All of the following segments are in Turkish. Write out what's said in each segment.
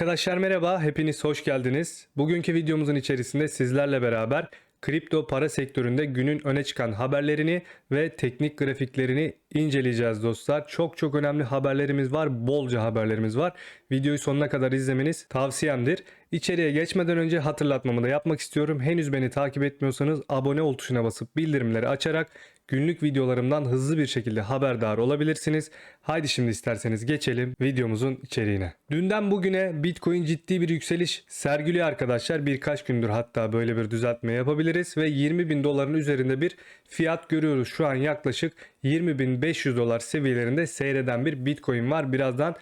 Arkadaşlar merhaba, hepiniz hoş geldiniz. Bugünkü videomuzun içerisinde sizlerle beraber kripto para sektöründe günün öne çıkan haberlerini ve teknik grafiklerini inceleyeceğiz dostlar. Çok çok önemli haberlerimiz var, bolca haberlerimiz var. Videoyu sonuna kadar izlemeniz tavsiyemdir. İçeriye geçmeden önce hatırlatmamı da yapmak istiyorum. Henüz beni takip etmiyorsanız abone ol tuşuna basıp bildirimleri açarak günlük videolarımdan hızlı bir şekilde haberdar olabilirsiniz. Haydi şimdi isterseniz geçelim videomuzun içeriğine. Dünden bugüne Bitcoin ciddi bir yükseliş sergiliyor arkadaşlar. Birkaç gündür hatta böyle bir düzeltme yapabiliriz ve 20 bin doların üzerinde bir fiyat görüyoruz. Şu an yaklaşık 20.500 dolar seviyelerinde seyreden bir Bitcoin var. Birazdan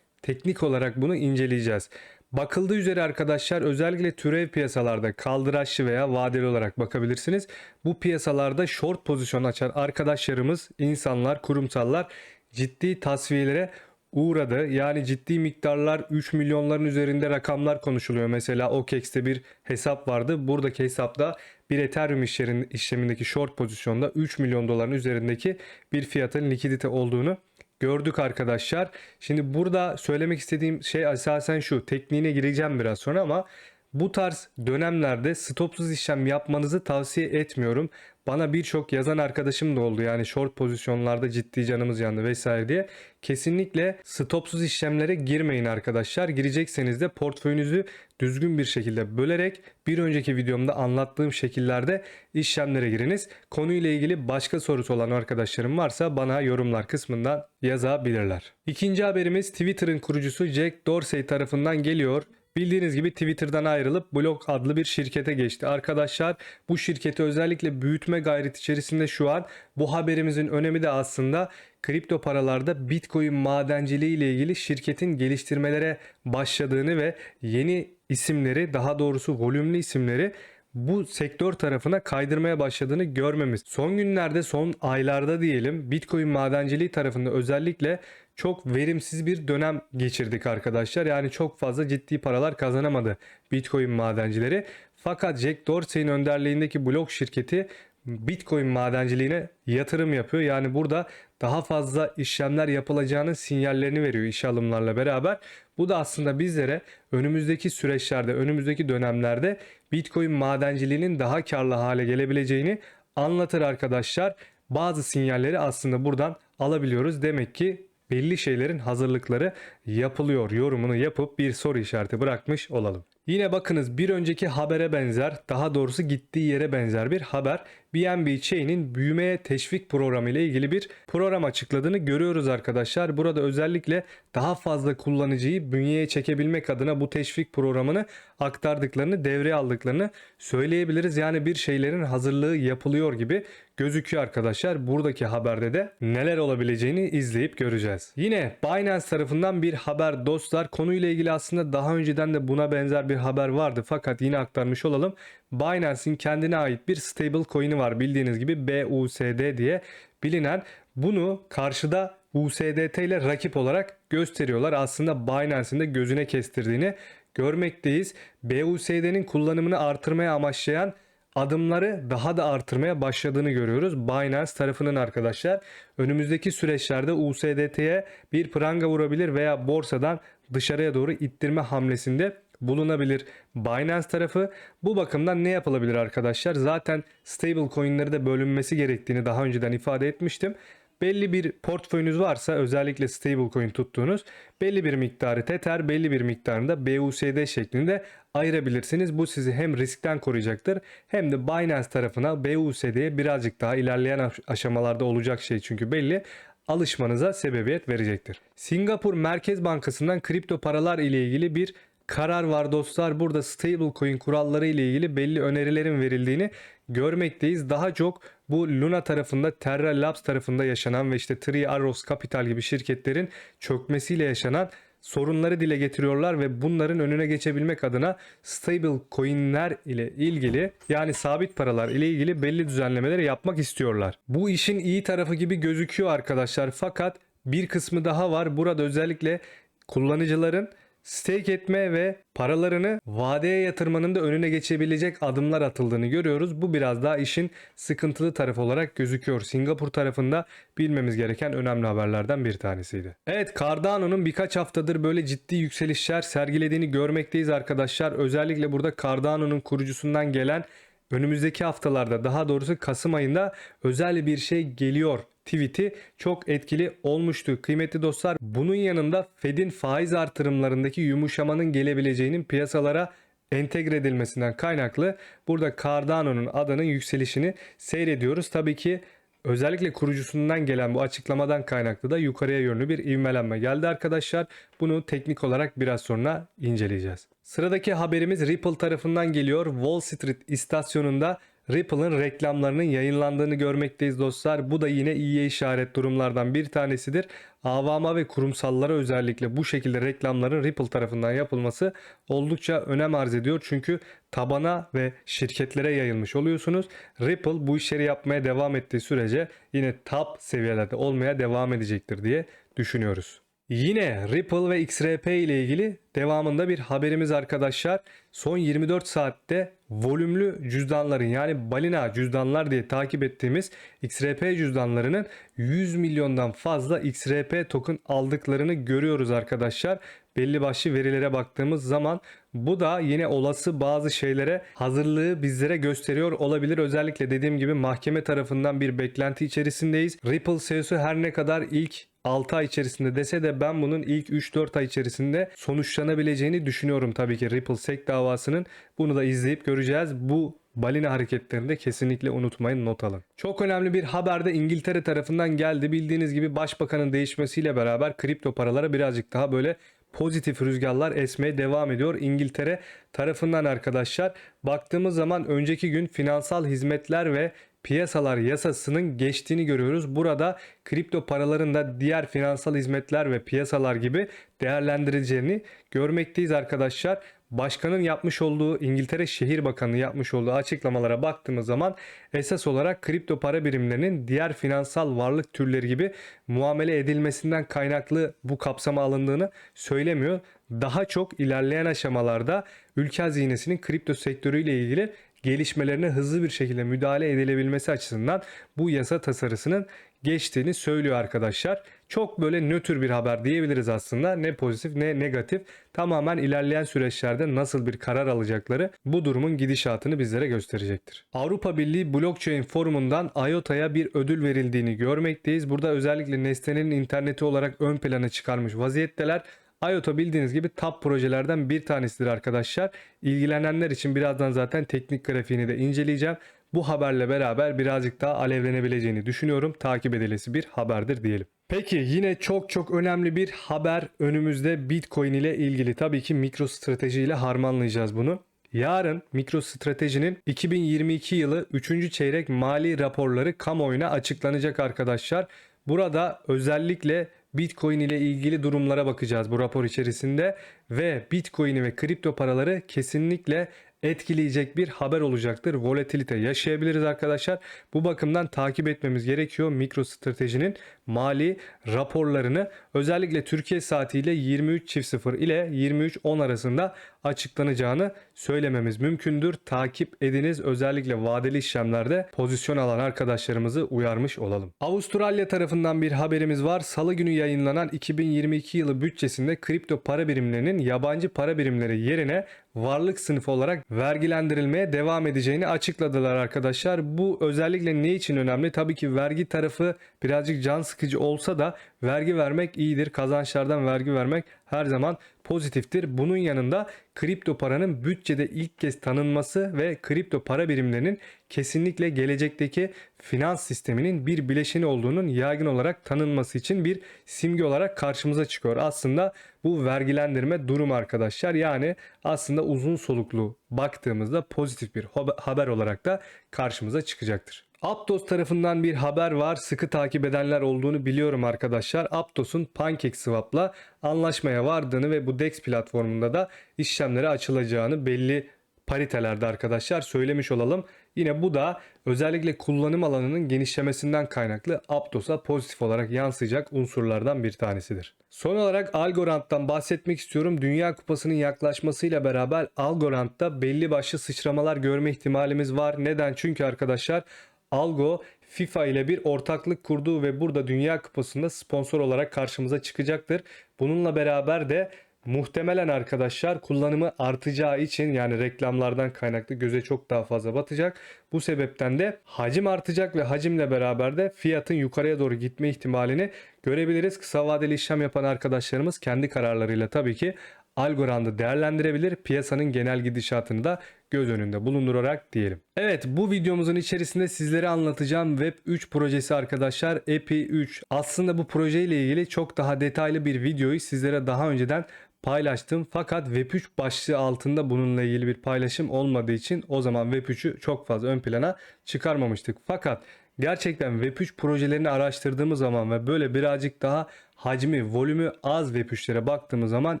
teknik olarak bunu inceleyeceğiz. Bakıldığı üzere arkadaşlar özellikle türev piyasalarda kaldıraçlı veya vadeli olarak bakabilirsiniz. Bu piyasalarda short pozisyon açan arkadaşlarımız, insanlar, kurumsallar ciddi tasfiyelere uğradı. Yani ciddi miktarlar 3 milyonların üzerinde rakamlar konuşuluyor. Mesela OKEX'te bir hesap vardı. Buradaki hesapta bir Ethereum işlemindeki short pozisyonda 3 milyon doların üzerindeki bir fiyatın likidite olduğunu gördük arkadaşlar. Şimdi burada söylemek istediğim şey esasen şu. Tekniğine gireceğim biraz sonra ama bu tarz dönemlerde stopsuz işlem yapmanızı tavsiye etmiyorum. Bana birçok yazan arkadaşım da oldu. Yani short pozisyonlarda ciddi canımız yandı vesaire diye. Kesinlikle stopsuz işlemlere girmeyin arkadaşlar. Girecekseniz de portföyünüzü düzgün bir şekilde bölerek bir önceki videomda anlattığım şekillerde işlemlere giriniz. Konuyla ilgili başka sorusu olan arkadaşlarım varsa bana yorumlar kısmından yazabilirler. İkinci haberimiz Twitter'ın kurucusu Jack Dorsey tarafından geliyor. Bildiğiniz gibi Twitter'dan ayrılıp Block adlı bir şirkete geçti. Arkadaşlar bu şirketi özellikle büyütme gayreti içerisinde şu an bu haberimizin önemi de aslında kripto paralarda Bitcoin madenciliği ile ilgili şirketin geliştirmelere başladığını ve yeni isimleri daha doğrusu volümlü isimleri bu sektör tarafına kaydırmaya başladığını görmemiz. Son günlerde, son aylarda diyelim Bitcoin madenciliği tarafında özellikle çok verimsiz bir dönem geçirdik arkadaşlar. Yani çok fazla ciddi paralar kazanamadı Bitcoin madencileri. Fakat Jack Dorsey'in önderliğindeki blok şirketi Bitcoin madenciliğine yatırım yapıyor. Yani burada daha fazla işlemler yapılacağının sinyallerini veriyor iş alımlarla beraber. Bu da aslında bizlere önümüzdeki süreçlerde, önümüzdeki dönemlerde Bitcoin madenciliğinin daha karlı hale gelebileceğini anlatır arkadaşlar. Bazı sinyalleri aslında buradan alabiliyoruz. Demek ki belli şeylerin hazırlıkları yapılıyor yorumunu yapıp bir soru işareti bırakmış olalım. Yine bakınız bir önceki habere benzer, daha doğrusu gittiği yere benzer bir haber. BNB Chain'in büyümeye teşvik programı ile ilgili bir program açıkladığını görüyoruz arkadaşlar. Burada özellikle daha fazla kullanıcıyı bünyeye çekebilmek adına bu teşvik programını aktardıklarını, devreye aldıklarını söyleyebiliriz. Yani bir şeylerin hazırlığı yapılıyor gibi gözüküyor arkadaşlar. Buradaki haberde de neler olabileceğini izleyip göreceğiz. Yine Binance tarafından bir haber dostlar. Konuyla ilgili aslında daha önceden de buna benzer bir haber vardı fakat yine aktarmış olalım. Binance'in kendine ait bir stable coin'i var bildiğiniz gibi BUSD diye bilinen. Bunu karşıda USDT ile rakip olarak gösteriyorlar. Aslında Binance'in de gözüne kestirdiğini görmekteyiz. BUSD'nin kullanımını artırmaya amaçlayan adımları daha da artırmaya başladığını görüyoruz. Binance tarafının arkadaşlar önümüzdeki süreçlerde USDT'ye bir pranga vurabilir veya borsadan dışarıya doğru ittirme hamlesinde bulunabilir. Binance tarafı bu bakımdan ne yapılabilir arkadaşlar? Zaten stable coin'leri de bölünmesi gerektiğini daha önceden ifade etmiştim. Belli bir portföyünüz varsa özellikle stablecoin tuttuğunuz belli bir miktarı Tether belli bir miktarında BUSD şeklinde ayırabilirsiniz. Bu sizi hem riskten koruyacaktır hem de Binance tarafına BUSD'ye birazcık daha ilerleyen aşamalarda olacak şey çünkü belli alışmanıza sebebiyet verecektir. Singapur Merkez Bankası'ndan kripto paralar ile ilgili bir karar var dostlar. Burada stablecoin kuralları ile ilgili belli önerilerin verildiğini görmekteyiz. Daha çok bu Luna tarafında, Terra Labs tarafında yaşanan ve işte Three Arrows Capital gibi şirketlerin çökmesiyle yaşanan sorunları dile getiriyorlar ve bunların önüne geçebilmek adına stable coinler ile ilgili yani sabit paralar ile ilgili belli düzenlemeleri yapmak istiyorlar. Bu işin iyi tarafı gibi gözüküyor arkadaşlar fakat bir kısmı daha var. Burada özellikle kullanıcıların stake etme ve paralarını vadeye yatırmanın da önüne geçebilecek adımlar atıldığını görüyoruz. Bu biraz daha işin sıkıntılı tarafı olarak gözüküyor. Singapur tarafında bilmemiz gereken önemli haberlerden bir tanesiydi. Evet Cardano'nun birkaç haftadır böyle ciddi yükselişler sergilediğini görmekteyiz arkadaşlar. Özellikle burada Cardano'nun kurucusundan gelen önümüzdeki haftalarda daha doğrusu Kasım ayında özel bir şey geliyor tweet'i çok etkili olmuştu. Kıymetli dostlar bunun yanında Fed'in faiz artırımlarındaki yumuşamanın gelebileceğinin piyasalara entegre edilmesinden kaynaklı burada Cardano'nun adının yükselişini seyrediyoruz. Tabii ki özellikle kurucusundan gelen bu açıklamadan kaynaklı da yukarıya yönlü bir ivmelenme geldi arkadaşlar. Bunu teknik olarak biraz sonra inceleyeceğiz. Sıradaki haberimiz Ripple tarafından geliyor. Wall Street istasyonunda Ripple'ın reklamlarının yayınlandığını görmekteyiz dostlar. Bu da yine iyiye işaret durumlardan bir tanesidir. Avama ve kurumsallara özellikle bu şekilde reklamların Ripple tarafından yapılması oldukça önem arz ediyor. Çünkü tabana ve şirketlere yayılmış oluyorsunuz. Ripple bu işleri yapmaya devam ettiği sürece yine top seviyelerde olmaya devam edecektir diye düşünüyoruz. Yine Ripple ve XRP ile ilgili devamında bir haberimiz arkadaşlar. Son 24 saatte volümlü cüzdanların yani balina cüzdanlar diye takip ettiğimiz XRP cüzdanlarının 100 milyondan fazla XRP token aldıklarını görüyoruz arkadaşlar. Belli başlı verilere baktığımız zaman bu da yine olası bazı şeylere hazırlığı bizlere gösteriyor olabilir. Özellikle dediğim gibi mahkeme tarafından bir beklenti içerisindeyiz. Ripple CEO'su her ne kadar ilk 6 ay içerisinde dese de ben bunun ilk 3-4 ay içerisinde sonuçlanabileceğini düşünüyorum tabii ki Ripple SEC davasının. Bunu da izleyip göreceğiz. Bu balina hareketlerini de kesinlikle unutmayın not alın. Çok önemli bir haber de İngiltere tarafından geldi. Bildiğiniz gibi başbakanın değişmesiyle beraber kripto paralara birazcık daha böyle pozitif rüzgarlar esmeye devam ediyor İngiltere tarafından arkadaşlar. Baktığımız zaman önceki gün finansal hizmetler ve piyasalar yasasının geçtiğini görüyoruz. Burada kripto paraların da diğer finansal hizmetler ve piyasalar gibi değerlendirileceğini görmekteyiz arkadaşlar. Başkanın yapmış olduğu İngiltere Şehir Bakanı yapmış olduğu açıklamalara baktığımız zaman esas olarak kripto para birimlerinin diğer finansal varlık türleri gibi muamele edilmesinden kaynaklı bu kapsama alındığını söylemiyor. Daha çok ilerleyen aşamalarda ülke hazinesinin kripto sektörüyle ilgili gelişmelerine hızlı bir şekilde müdahale edilebilmesi açısından bu yasa tasarısının geçtiğini söylüyor arkadaşlar. Çok böyle nötr bir haber diyebiliriz aslında. Ne pozitif ne negatif. Tamamen ilerleyen süreçlerde nasıl bir karar alacakları bu durumun gidişatını bizlere gösterecektir. Avrupa Birliği Blockchain Forumu'ndan IOTA'ya bir ödül verildiğini görmekteyiz. Burada özellikle nesnenin interneti olarak ön plana çıkarmış vaziyetteler. IOTA bildiğiniz gibi top projelerden bir tanesidir arkadaşlar. İlgilenenler için birazdan zaten teknik grafiğini de inceleyeceğim. Bu haberle beraber birazcık daha alevlenebileceğini düşünüyorum. Takip edilesi bir haberdir diyelim. Peki yine çok çok önemli bir haber önümüzde Bitcoin ile ilgili. Tabii ki MicroStrateji ile harmanlayacağız bunu. Yarın MicroStrategy'nin 2022 yılı 3. çeyrek mali raporları kamuoyuna açıklanacak arkadaşlar. Burada özellikle Bitcoin ile ilgili durumlara bakacağız bu rapor içerisinde ve Bitcoin'i ve kripto paraları kesinlikle etkileyecek bir haber olacaktır. Volatilite yaşayabiliriz arkadaşlar. Bu bakımdan takip etmemiz gerekiyor. MicroStrategy'nin mali raporlarını özellikle Türkiye saatiyle 23.00 ile 23.10 arasında açıklanacağını söylememiz mümkündür. Takip ediniz. Özellikle vadeli işlemlerde pozisyon alan arkadaşlarımızı uyarmış olalım. Avustralya tarafından bir haberimiz var. Salı günü yayınlanan 2022 yılı bütçesinde kripto para birimlerinin yabancı para birimleri yerine varlık sınıfı olarak vergilendirilmeye devam edeceğini açıkladılar arkadaşlar. Bu özellikle ne için önemli? Tabii ki vergi tarafı birazcık can olsa da vergi vermek iyidir. Kazançlardan vergi vermek her zaman pozitiftir. Bunun yanında kripto paranın bütçede ilk kez tanınması ve kripto para birimlerinin kesinlikle gelecekteki finans sisteminin bir bileşeni olduğunun yaygın olarak tanınması için bir simge olarak karşımıza çıkıyor. Aslında bu vergilendirme durum arkadaşlar. Yani aslında uzun soluklu baktığımızda pozitif bir haber olarak da karşımıza çıkacaktır. Aptos tarafından bir haber var. Sıkı takip edenler olduğunu biliyorum arkadaşlar. Aptos'un PancakeSwap'la anlaşmaya vardığını ve bu DEX platformunda da işlemlere açılacağını belli paritelerde arkadaşlar söylemiş olalım. Yine bu da özellikle kullanım alanının genişlemesinden kaynaklı Aptos'a pozitif olarak yansıyacak unsurlardan bir tanesidir. Son olarak Algorand'dan bahsetmek istiyorum. Dünya Kupası'nın yaklaşmasıyla beraber Algorand'da belli başlı sıçramalar görme ihtimalimiz var. Neden? Çünkü arkadaşlar Algo FIFA ile bir ortaklık kurdu ve burada Dünya Kupası'nda sponsor olarak karşımıza çıkacaktır. Bununla beraber de muhtemelen arkadaşlar kullanımı artacağı için yani reklamlardan kaynaklı göze çok daha fazla batacak. Bu sebepten de hacim artacak ve hacimle beraber de fiyatın yukarıya doğru gitme ihtimalini görebiliriz. Kısa vadeli işlem yapan arkadaşlarımız kendi kararlarıyla tabii ki Algorand'ı değerlendirebilir. Piyasanın genel gidişatını da göz önünde bulundurarak diyelim. Evet bu videomuzun içerisinde sizlere anlatacağım Web 3 projesi arkadaşlar EPI 3. Aslında bu projeyle ilgili çok daha detaylı bir videoyu sizlere daha önceden paylaştım. Fakat Web 3 başlığı altında bununla ilgili bir paylaşım olmadığı için o zaman Web 3'ü çok fazla ön plana çıkarmamıştık. Fakat gerçekten Web 3 projelerini araştırdığımız zaman ve böyle birazcık daha hacmi, volümü az Web 3'lere baktığımız zaman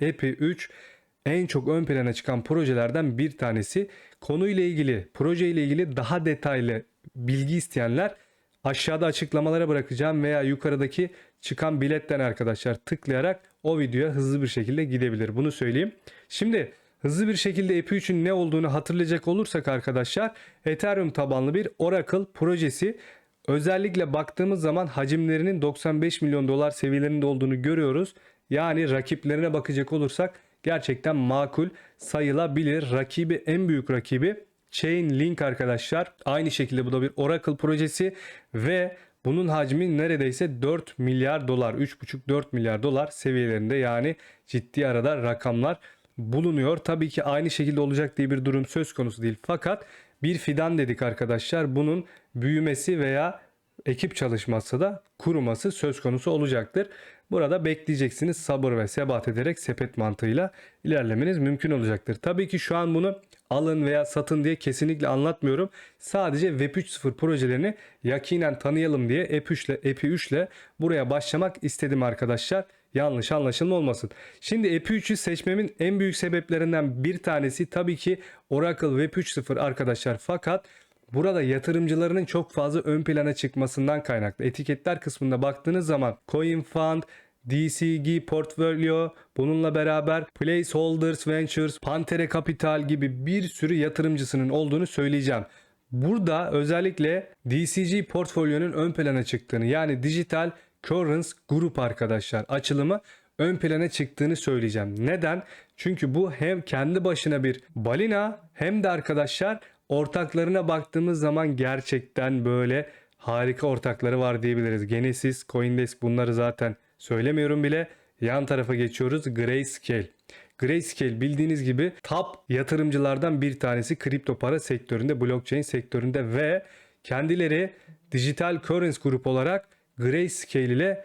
EPI 3 en çok ön plana çıkan projelerden bir tanesi. Konuyla ilgili, proje ile ilgili daha detaylı bilgi isteyenler aşağıda açıklamalara bırakacağım veya yukarıdaki çıkan biletten arkadaşlar tıklayarak o videoya hızlı bir şekilde gidebilir. Bunu söyleyeyim. Şimdi hızlı bir şekilde EP3'ün ne olduğunu hatırlayacak olursak arkadaşlar Ethereum tabanlı bir Oracle projesi. Özellikle baktığımız zaman hacimlerinin 95 milyon dolar seviyelerinde olduğunu görüyoruz. Yani rakiplerine bakacak olursak gerçekten makul sayılabilir. Rakibi en büyük rakibi Chainlink arkadaşlar. Aynı şekilde bu da bir Oracle projesi ve bunun hacmi neredeyse 4 milyar dolar, 3,5-4 milyar dolar seviyelerinde yani ciddi arada rakamlar bulunuyor. Tabii ki aynı şekilde olacak diye bir durum söz konusu değil. Fakat bir fidan dedik arkadaşlar. Bunun büyümesi veya ekip çalışması da kuruması söz konusu olacaktır. Burada bekleyeceksiniz sabır ve sebat ederek sepet mantığıyla ilerlemeniz mümkün olacaktır. Tabii ki şu an bunu alın veya satın diye kesinlikle anlatmıyorum. Sadece Web 3.0 projelerini yakinen tanıyalım diye EP3 ile EP3 ile buraya başlamak istedim arkadaşlar. Yanlış anlaşılma olmasın. Şimdi EP3'ü seçmemin en büyük sebeplerinden bir tanesi tabii ki Oracle Web 3.0 arkadaşlar. Fakat Burada yatırımcılarının çok fazla ön plana çıkmasından kaynaklı. Etiketler kısmında baktığınız zaman Coin Fund, DCG Portfolio, bununla beraber Placeholders Ventures, Pantere Capital gibi bir sürü yatırımcısının olduğunu söyleyeceğim. Burada özellikle DCG portfolyonun ön plana çıktığını yani Digital Currency Group arkadaşlar açılımı ön plana çıktığını söyleyeceğim. Neden? Çünkü bu hem kendi başına bir balina hem de arkadaşlar ortaklarına baktığımız zaman gerçekten böyle harika ortakları var diyebiliriz. Genesis, Coindesk bunları zaten söylemiyorum bile. Yan tarafa geçiyoruz. Grayscale. Grayscale bildiğiniz gibi top yatırımcılardan bir tanesi kripto para sektöründe, blockchain sektöründe ve kendileri dijital currency grup olarak Grayscale ile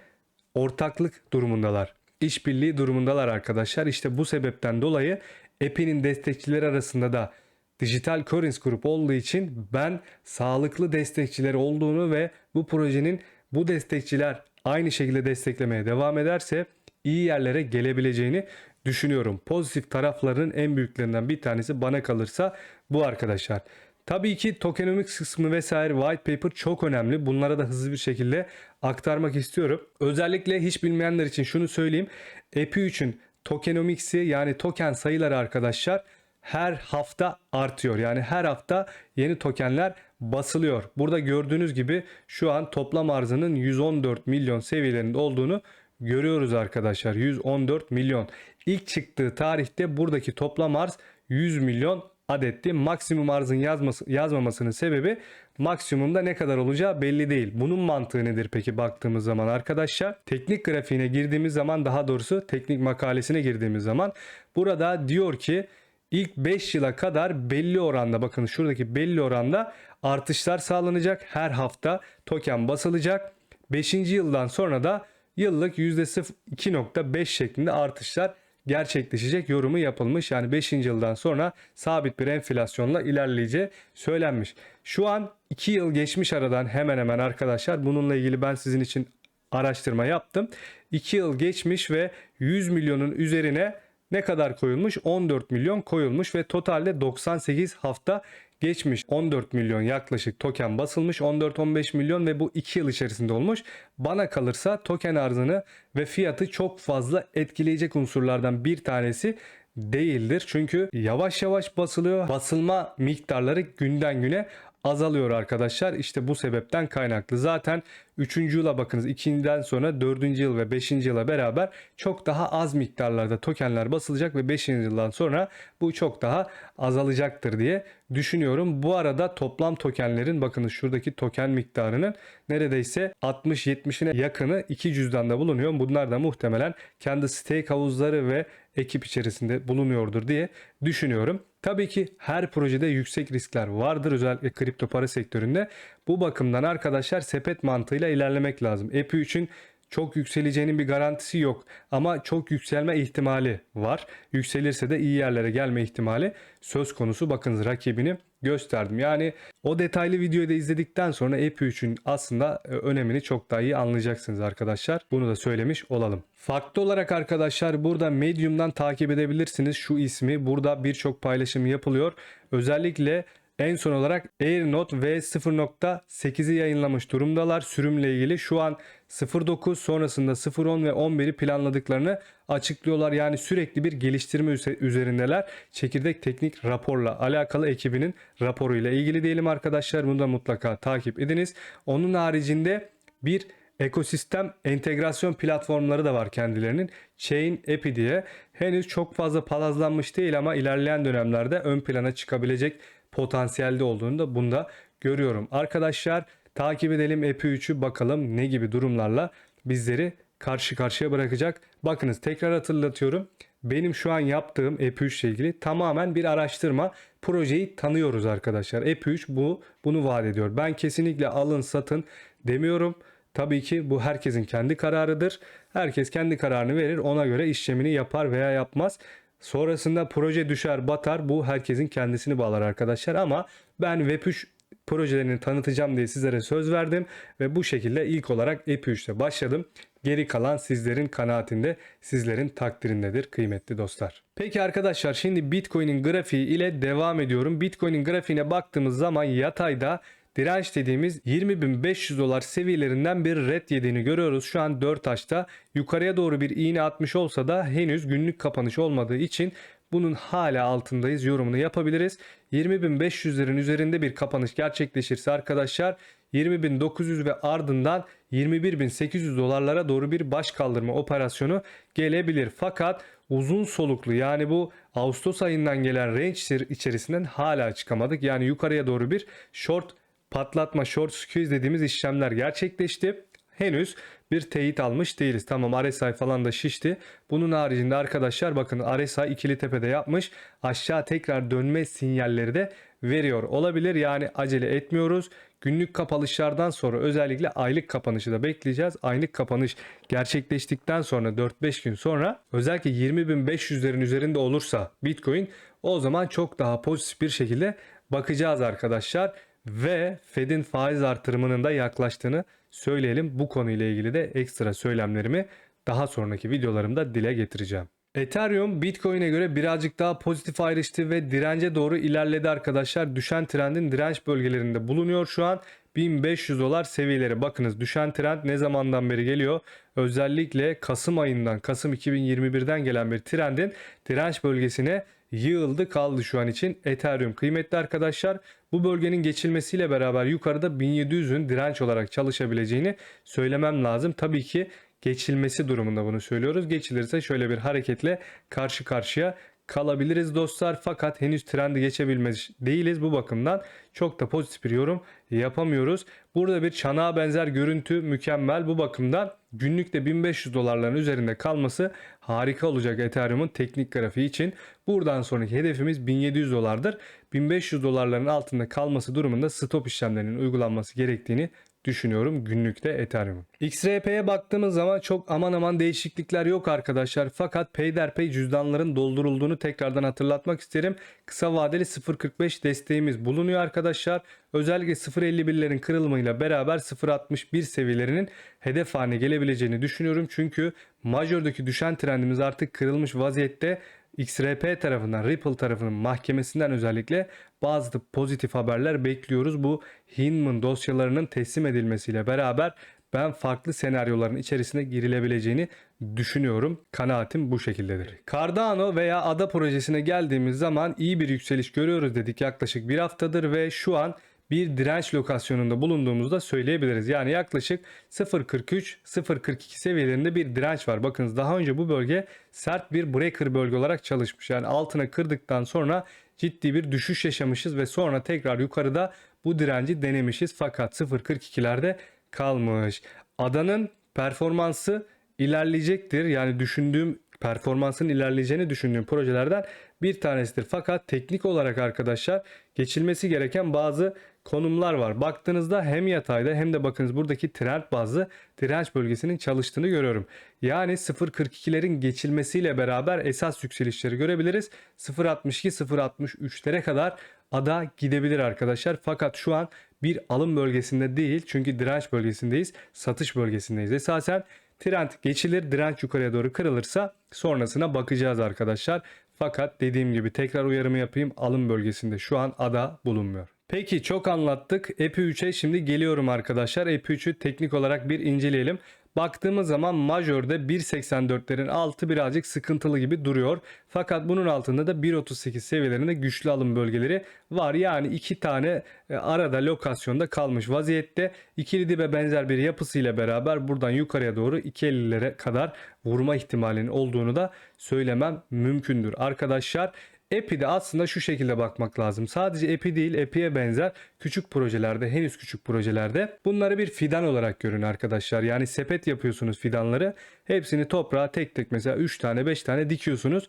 ortaklık durumundalar. İşbirliği durumundalar arkadaşlar. İşte bu sebepten dolayı Epi'nin destekçileri arasında da dijital currency grup olduğu için ben sağlıklı destekçileri olduğunu ve bu projenin bu destekçiler aynı şekilde desteklemeye devam ederse iyi yerlere gelebileceğini düşünüyorum. Pozitif tarafların en büyüklerinden bir tanesi bana kalırsa bu arkadaşlar. Tabii ki tokenomics kısmı vesaire white paper çok önemli. Bunlara da hızlı bir şekilde aktarmak istiyorum. Özellikle hiç bilmeyenler için şunu söyleyeyim. EP3'ün tokenomics'i yani token sayıları arkadaşlar her hafta artıyor. Yani her hafta yeni tokenler basılıyor. Burada gördüğünüz gibi şu an toplam arzının 114 milyon seviyelerinde olduğunu görüyoruz arkadaşlar. 114 milyon. İlk çıktığı tarihte buradaki toplam arz 100 milyon adetti. Maksimum arzın yazması, yazmamasının sebebi maksimumda ne kadar olacağı belli değil. Bunun mantığı nedir peki baktığımız zaman arkadaşlar? Teknik grafiğine girdiğimiz zaman daha doğrusu teknik makalesine girdiğimiz zaman burada diyor ki ilk 5 yıla kadar belli oranda bakın şuradaki belli oranda artışlar sağlanacak. Her hafta token basılacak. 5. yıldan sonra da yıllık %2.5 şeklinde artışlar gerçekleşecek yorumu yapılmış. Yani 5. yıldan sonra sabit bir enflasyonla ilerleyeceği söylenmiş. Şu an 2 yıl geçmiş aradan hemen hemen arkadaşlar bununla ilgili ben sizin için araştırma yaptım. 2 yıl geçmiş ve 100 milyonun üzerine ne kadar koyulmuş? 14 milyon koyulmuş ve totalde 98 hafta geçmiş 14 milyon yaklaşık token basılmış 14-15 milyon ve bu 2 yıl içerisinde olmuş. Bana kalırsa token arzını ve fiyatı çok fazla etkileyecek unsurlardan bir tanesi değildir. Çünkü yavaş yavaş basılıyor. Basılma miktarları günden güne azalıyor arkadaşlar. İşte bu sebepten kaynaklı. Zaten 3. yıla bakınız 2'den sonra 4. yıl ve 5. yıla beraber çok daha az miktarlarda tokenler basılacak ve 5. yıldan sonra bu çok daha azalacaktır diye düşünüyorum. Bu arada toplam tokenlerin bakınız şuradaki token miktarının neredeyse 60-70'ine yakını iki cüzdanda bulunuyor. Bunlar da muhtemelen kendi stake havuzları ve ekip içerisinde bulunuyordur diye düşünüyorum. Tabii ki her projede yüksek riskler vardır özellikle kripto para sektöründe. Bu bakımdan arkadaşlar sepet mantığıyla ilerlemek lazım. EP3'ün çok yükseleceğinin bir garantisi yok ama çok yükselme ihtimali var. Yükselirse de iyi yerlere gelme ihtimali söz konusu. Bakınız rakibini gösterdim. Yani o detaylı videoyu da izledikten sonra EP3'ün aslında e, önemini çok daha iyi anlayacaksınız arkadaşlar. Bunu da söylemiş olalım. Farklı olarak arkadaşlar burada Medium'dan takip edebilirsiniz şu ismi. Burada birçok paylaşım yapılıyor. Özellikle en son olarak AirNote V0.8'i yayınlamış durumdalar sürümle ilgili. Şu an 0.9 sonrasında 0.10 ve 11'i planladıklarını açıklıyorlar. Yani sürekli bir geliştirme üzerindeler. Çekirdek teknik raporla alakalı ekibinin raporuyla ilgili diyelim arkadaşlar. Bunu da mutlaka takip ediniz. Onun haricinde bir ekosistem entegrasyon platformları da var kendilerinin. Chain API diye. Henüz çok fazla palazlanmış değil ama ilerleyen dönemlerde ön plana çıkabilecek potansiyelde olduğunu da bunda görüyorum. Arkadaşlar takip edelim EP3'ü bakalım ne gibi durumlarla bizleri karşı karşıya bırakacak. Bakınız tekrar hatırlatıyorum. Benim şu an yaptığım EP3 ile ilgili tamamen bir araştırma. Projeyi tanıyoruz arkadaşlar. EP3 bu bunu vaat ediyor. Ben kesinlikle alın satın demiyorum. Tabii ki bu herkesin kendi kararıdır. Herkes kendi kararını verir. Ona göre işlemini yapar veya yapmaz. Sonrasında proje düşer batar bu herkesin kendisini bağlar arkadaşlar ama ben Web3 projelerini tanıtacağım diye sizlere söz verdim ve bu şekilde ilk olarak EP3'te başladım. Geri kalan sizlerin kanaatinde, sizlerin takdirindedir kıymetli dostlar. Peki arkadaşlar şimdi Bitcoin'in grafiği ile devam ediyorum. Bitcoin'in grafiğine baktığımız zaman yatayda direnç dediğimiz 20.500 dolar seviyelerinden bir red yediğini görüyoruz. Şu an 4 taşta yukarıya doğru bir iğne atmış olsa da henüz günlük kapanış olmadığı için bunun hala altındayız yorumunu yapabiliriz. 20.500'lerin üzerinde bir kapanış gerçekleşirse arkadaşlar 20.900 ve ardından 21.800 dolarlara doğru bir baş kaldırma operasyonu gelebilir. Fakat uzun soluklu yani bu Ağustos ayından gelen range içerisinden hala çıkamadık. Yani yukarıya doğru bir short patlatma short squeeze dediğimiz işlemler gerçekleşti. Henüz bir teyit almış değiliz. Tamam RSI falan da şişti. Bunun haricinde arkadaşlar bakın RSI ikili tepede yapmış. Aşağı tekrar dönme sinyalleri de veriyor olabilir. Yani acele etmiyoruz. Günlük kapanışlardan sonra özellikle aylık kapanışı da bekleyeceğiz. Aylık kapanış gerçekleştikten sonra 4-5 gün sonra özellikle 20.500'lerin üzerinde olursa Bitcoin o zaman çok daha pozitif bir şekilde bakacağız arkadaşlar ve Fed'in faiz artırımının da yaklaştığını söyleyelim. Bu konuyla ilgili de ekstra söylemlerimi daha sonraki videolarımda dile getireceğim. Ethereum Bitcoin'e göre birazcık daha pozitif ayrıştı ve dirence doğru ilerledi arkadaşlar. Düşen trendin direnç bölgelerinde bulunuyor şu an. 1500 dolar seviyeleri. Bakınız düşen trend ne zamandan beri geliyor? Özellikle Kasım ayından, Kasım 2021'den gelen bir trendin direnç bölgesine yığıldı kaldı şu an için Ethereum. Kıymetli arkadaşlar bu bölgenin geçilmesiyle beraber yukarıda 1700'ün direnç olarak çalışabileceğini söylemem lazım. Tabii ki geçilmesi durumunda bunu söylüyoruz. Geçilirse şöyle bir hareketle karşı karşıya kalabiliriz dostlar. Fakat henüz trendi geçebilmez değiliz. Bu bakımdan çok da pozitif bir yorum yapamıyoruz. Burada bir çanağa benzer görüntü mükemmel. Bu bakımdan günlükte 1500 dolarların üzerinde kalması harika olacak Ethereum'un teknik grafiği için. Buradan sonraki hedefimiz 1700 dolardır. 1500 dolarların altında kalması durumunda stop işlemlerinin uygulanması gerektiğini düşünüyorum günlükte Ethereum. XRP'ye baktığımız zaman çok aman aman değişiklikler yok arkadaşlar. Fakat peyderpey cüzdanların doldurulduğunu tekrardan hatırlatmak isterim. Kısa vadeli 0.45 desteğimiz bulunuyor arkadaşlar. Özellikle 0.51'lerin kırılımıyla beraber 0.61 seviyelerinin hedef haline gelebileceğini düşünüyorum. Çünkü Major'daki düşen trendimiz artık kırılmış vaziyette XRP tarafından, Ripple tarafının mahkemesinden özellikle bazı pozitif haberler bekliyoruz. Bu Hinman dosyalarının teslim edilmesiyle beraber ben farklı senaryoların içerisine girilebileceğini düşünüyorum. Kanaatim bu şekildedir. Cardano veya Ada projesine geldiğimiz zaman iyi bir yükseliş görüyoruz dedik yaklaşık bir haftadır ve şu an bir direnç lokasyonunda bulunduğumuzda söyleyebiliriz. Yani yaklaşık 0.43-0.42 seviyelerinde bir direnç var. Bakınız daha önce bu bölge sert bir breaker bölge olarak çalışmış. Yani altına kırdıktan sonra ciddi bir düşüş yaşamışız ve sonra tekrar yukarıda bu direnci denemişiz. Fakat 0.42'lerde kalmış. Adanın performansı ilerleyecektir. Yani düşündüğüm performansın ilerleyeceğini düşündüğüm projelerden bir tanesidir. Fakat teknik olarak arkadaşlar geçilmesi gereken bazı konumlar var. Baktığınızda hem yatayda hem de bakınız buradaki trend bazlı direnç bölgesinin çalıştığını görüyorum. Yani 0.42'lerin geçilmesiyle beraber esas yükselişleri görebiliriz. 0.62-0.63'lere kadar ada gidebilir arkadaşlar. Fakat şu an bir alım bölgesinde değil çünkü direnç bölgesindeyiz. Satış bölgesindeyiz. Esasen trend geçilir direnç yukarıya doğru kırılırsa sonrasına bakacağız arkadaşlar. Fakat dediğim gibi tekrar uyarımı yapayım alım bölgesinde şu an ada bulunmuyor. Peki çok anlattık. EPI 3'e şimdi geliyorum arkadaşlar. EPI 3'ü teknik olarak bir inceleyelim. Baktığımız zaman majörde 1.84'lerin altı birazcık sıkıntılı gibi duruyor. Fakat bunun altında da 1.38 seviyelerinde güçlü alım bölgeleri var. Yani iki tane e, arada lokasyonda kalmış vaziyette. İkili dibe benzer bir yapısıyla beraber buradan yukarıya doğru 2.50'lere kadar vurma ihtimalinin olduğunu da söylemem mümkündür. Arkadaşlar EPI'de aslında şu şekilde bakmak lazım. Sadece EPI değil EPI'ye benzer küçük projelerde henüz küçük projelerde bunları bir fidan olarak görün arkadaşlar. Yani sepet yapıyorsunuz fidanları. Hepsini toprağa tek tek mesela 3 tane 5 tane dikiyorsunuz.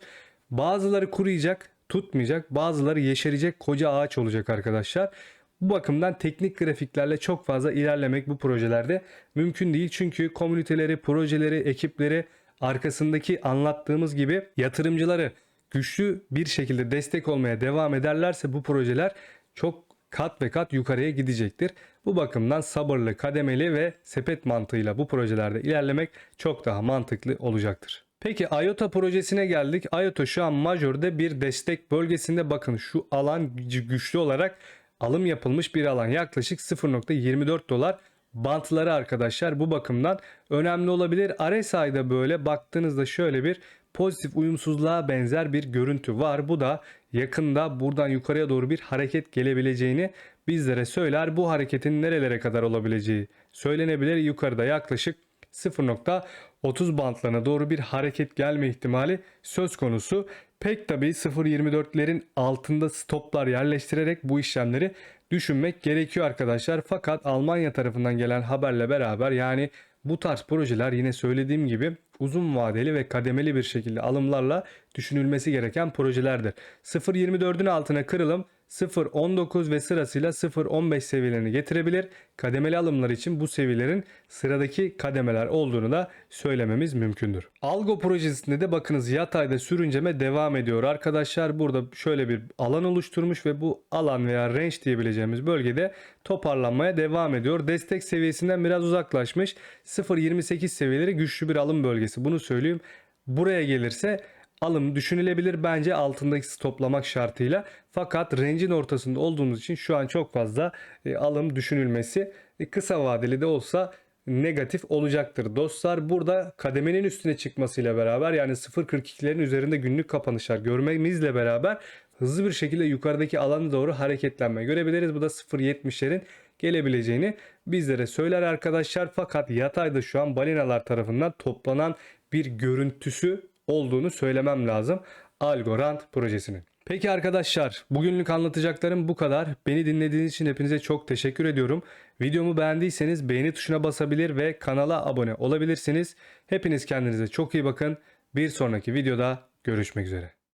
Bazıları kuruyacak tutmayacak bazıları yeşerecek koca ağaç olacak arkadaşlar. Bu bakımdan teknik grafiklerle çok fazla ilerlemek bu projelerde mümkün değil. Çünkü komüniteleri, projeleri, ekipleri arkasındaki anlattığımız gibi yatırımcıları güçlü bir şekilde destek olmaya devam ederlerse bu projeler çok kat ve kat yukarıya gidecektir. Bu bakımdan sabırlı, kademeli ve sepet mantığıyla bu projelerde ilerlemek çok daha mantıklı olacaktır. Peki IOTA projesine geldik. IOTA şu an majörde bir destek bölgesinde bakın şu alan güçlü olarak alım yapılmış bir alan. Yaklaşık 0.24 dolar bantları arkadaşlar bu bakımdan önemli olabilir. RSI'da böyle baktığınızda şöyle bir pozitif uyumsuzluğa benzer bir görüntü var. Bu da yakında buradan yukarıya doğru bir hareket gelebileceğini bizlere söyler. Bu hareketin nerelere kadar olabileceği söylenebilir. Yukarıda yaklaşık 0.30 bantlarına doğru bir hareket gelme ihtimali söz konusu. Pek tabi 0.24'lerin altında stoplar yerleştirerek bu işlemleri düşünmek gerekiyor arkadaşlar. Fakat Almanya tarafından gelen haberle beraber yani bu tarz projeler yine söylediğim gibi uzun vadeli ve kademeli bir şekilde alımlarla düşünülmesi gereken projelerdir. 0.24'ün altına kırılım 0.19 ve sırasıyla 0.15 seviyelerini getirebilir. Kademeli alımlar için bu seviyelerin sıradaki kademeler olduğunu da söylememiz mümkündür. Algo projesinde de bakınız yatayda sürünceme devam ediyor. Arkadaşlar burada şöyle bir alan oluşturmuş ve bu alan veya range diyebileceğimiz bölgede toparlanmaya devam ediyor. Destek seviyesinden biraz uzaklaşmış. 0.28 seviyeleri güçlü bir alım bölgesi. Bunu söyleyeyim. Buraya gelirse alım düşünülebilir bence altındaki stoplamak şartıyla. Fakat range'in ortasında olduğumuz için şu an çok fazla e, alım düşünülmesi e, kısa vadeli de olsa negatif olacaktır. Dostlar burada kademenin üstüne çıkmasıyla beraber yani 0.42'lerin üzerinde günlük kapanışlar görmemizle beraber hızlı bir şekilde yukarıdaki alana doğru hareketlenme görebiliriz. Bu da 0.70'lerin gelebileceğini bizlere söyler arkadaşlar. Fakat yatayda şu an balinalar tarafından toplanan bir görüntüsü olduğunu söylemem lazım Algorand projesinin. Peki arkadaşlar bugünlük anlatacaklarım bu kadar. Beni dinlediğiniz için hepinize çok teşekkür ediyorum. Videomu beğendiyseniz beğeni tuşuna basabilir ve kanala abone olabilirsiniz. Hepiniz kendinize çok iyi bakın. Bir sonraki videoda görüşmek üzere.